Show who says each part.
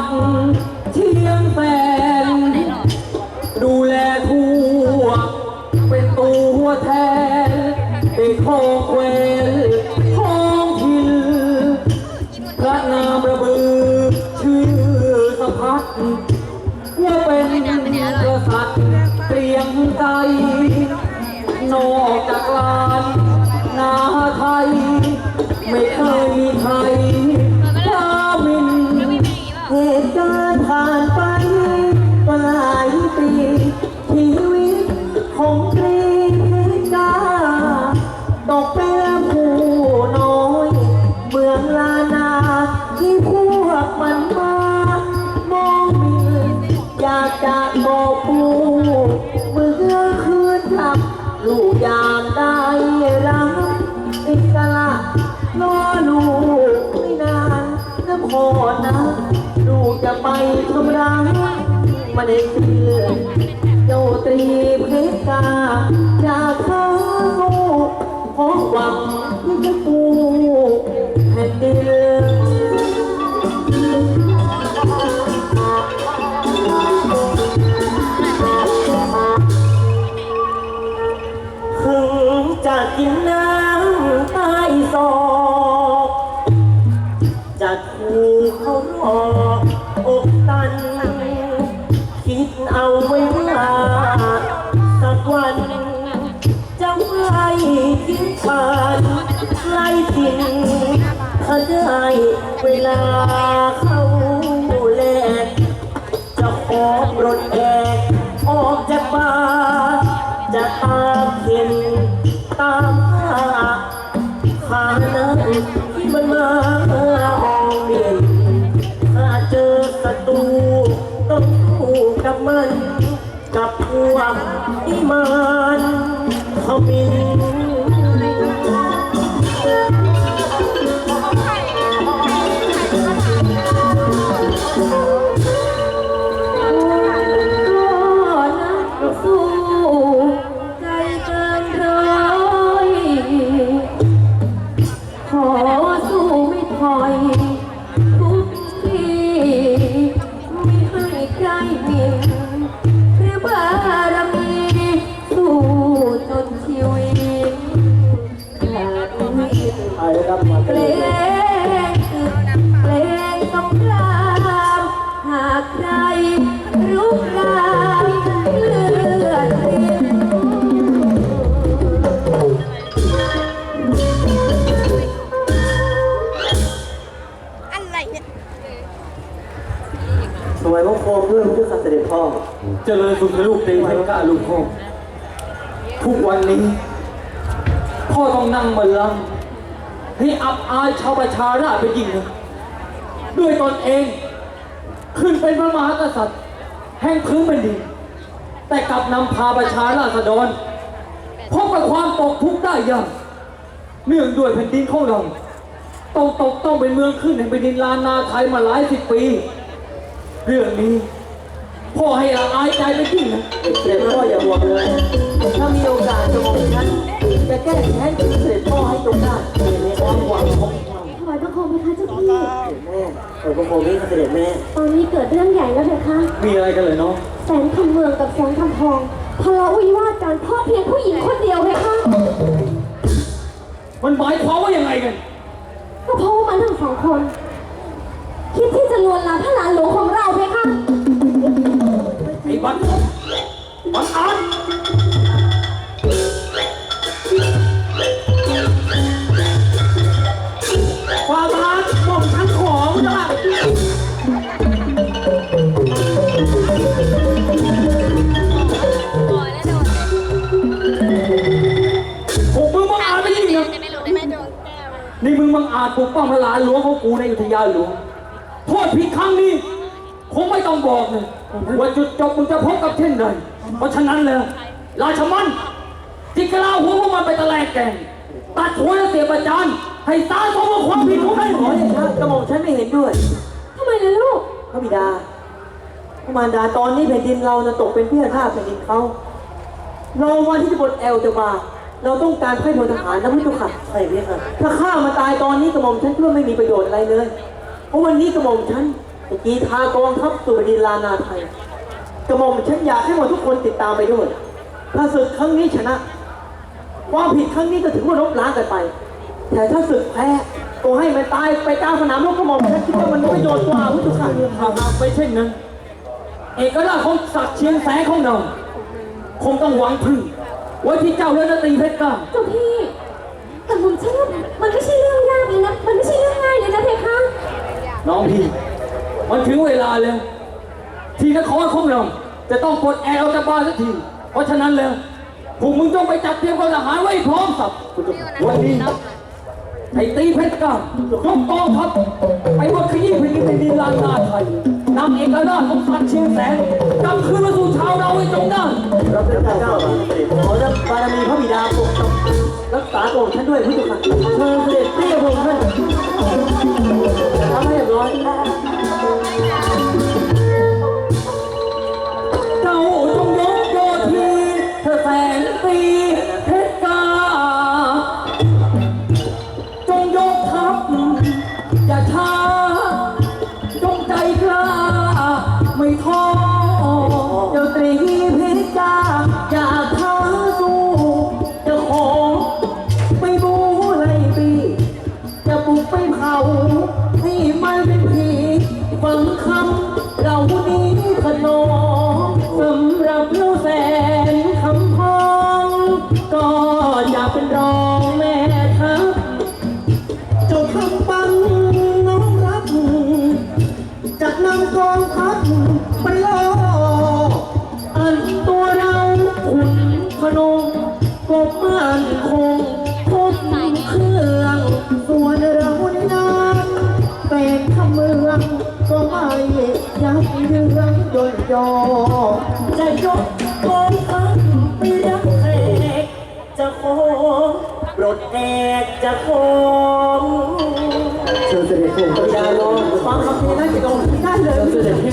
Speaker 1: กเชียงแฟน ดูแลทั่ว เป็นตัวแทนเป็นของเวรของทิลพระนามระเบือ ชื่อสะพัดว่าเป็นกษัตริย์เปลี่ยมใจ นอกจากลานนาไทย ไม่เคยมีใคร
Speaker 2: เวลาเข้าแลกจะขอปลดแอกออกจากบ้านจะตามเข็นตามหาขานั้นมันมาอองเรียนถ้าเจอศัตรูต้องสู้กับมัน กับพวกที่มันเขามิน เจ
Speaker 1: ริญสุขลูกเต็มให้กล้าลูกพ่อทุกวันนี้ พ่อต้องนั่งบัลลังก์ให้อับอายชาวประชาราษฎร์ไปจริงนะด้วยตนเอง ขึ้นเป็นพระมหากษัตริย์ แห่งพื้นแผ่นดินแต่กลับนำพาประชาราษฎรพบกับความตกทุกข์ได้ยากเนื่องด้วยแผ่นดินของเราต้องตกต้องเป็นเมืองขึ้นแห่งแผ่นดินลานนาไทยมาหลายสิบปี เรื่องนี้ พ่อให้ละอายใจไปจริงนะ
Speaker 2: เสด็จพ่ออย่าห่วงเลย ถ้ามีโอกาสจะมองฉันจะแก้แค้นเสด็จพ่อให้ตรงได้ในความหวังของเรา
Speaker 3: ถวายบังคมไหมคะเจ้าพี่
Speaker 2: แม่เออพระโคมนี่ค่ะเสด็จแม่
Speaker 3: ตอนนี้เกิดเรื่องใหญ่แล้วเถอะคะ
Speaker 1: มีอะไรกันเลยเนาะ
Speaker 3: แสนคำเมืองกับแสนคำทองทะเลาะวิวาทกันเพ่อเพียงผู้หญิงคนเดียวเพคะ
Speaker 1: มันหมายความว่ายังไงกัน
Speaker 3: ก็เพราะว่ามันทั้งสองคน คิดที่จะลวนลามพระหลานหลวงของเราเพคะ
Speaker 1: ไอ้บัตรบัตรอ่านความรักหม่อมทั้งของจ้ะผมมึงบังอาจไม่จริงนะ
Speaker 4: จะไม่รู้ได้ไหมโดนแก้ว
Speaker 1: นี่มึงบังอาจปกป้องพระหลานหลวงของกูในอยุธยานหลวงโทษผิดครั้งนี้คงไม่ต้องบอกเลย ว่าจุดจบมึงจะพบกับเช่นใดเพราะฉะนั้นเลยราชมันที่กล่าวหัวพวกมันไปตะแลกแกงตัดหัวและเสียประจานให้ตายเพราะว่าความผิดของมัน
Speaker 2: ขอเดชะกระหม่อมฉันไม่เห็นด้วย
Speaker 3: ทำไมล่ะลูก
Speaker 2: พระบิดาพระมารดาตอนนี้แผ่นดินเราจะตกเป็นเพื่อนท่าสแผ่นดินเขาเราวันที่จะบนแอลจะมาเราต้องการให้พลทหารนะพุทธค่ะใช่พี่ค่ะถ้าข้ามาตายตอนนี้กระหม่อมฉันเพื่อไม่มีประโยชน์อะไรเลยเพราะวันนี้กระหม่อมฉัน จะกีทากองทัพสู่แผ่นดินลานาไทยกระหม่อมฉันอยากให้หมดทุกคนติดตามไปด้วย ถ้าศึกครั้งนี้ชนะ ความผิดครั้งนี้ก็ถือว่าลบล้างกันไป แต่ถ้าศึกแพ้ก็ให้มันตายไปกลางสนามรบก็มองฉันคิดว่ามันมีประโยชน์กว่าพุทธคัน
Speaker 1: ถ้าหากไปเช่นนั้น เอกราชของศักดิ์เชียงแสงของเราคงต้องหวังพึ่งไว้ที่เจ้าเรือนตีเพชรกล้า
Speaker 3: เจ้าพี่แต่ผมเชื่อว่ามันไม่ใช่เรื่องยากเลยนะ มันไม่ใช่เรื่องง่ายเลยนะเพคะ
Speaker 1: น้องพี่ มันถึงเวลาแล้ว ที่นครของเราจะต้องปลดแอร์ออกจากบ้านสักที เพราะฉะนั้นแล้วพวกมึงต้องไปจัดเตรียมกำลังทหารไว้พร้อมสับวันนี้ไอ้ตีเพชรก้ายกกองทัพไปบดขยี้แผ่นดินในดินลานนาไทยนำเอกราชของสัตว์เชียงแสนกลับคืนมาสู่ชาวเราให้จงได้
Speaker 2: รับเจ้าเจ้าขอรับบารมีพระบิดาปกรักษาตัวท่านด้วยพุทธคันเชิญเสด็จเรียพงค์ท่านทำให้เรียบร้อย
Speaker 1: เยักเยืองยน
Speaker 2: ยอ
Speaker 1: จะยกกองทัพไปรับแขกจะขอปลดแอกจะขอ
Speaker 2: เชิญเสด็จพระองค์อย่ารอฟังคำเทนั้นจะกองไม่ได้เลยเสด็จพี่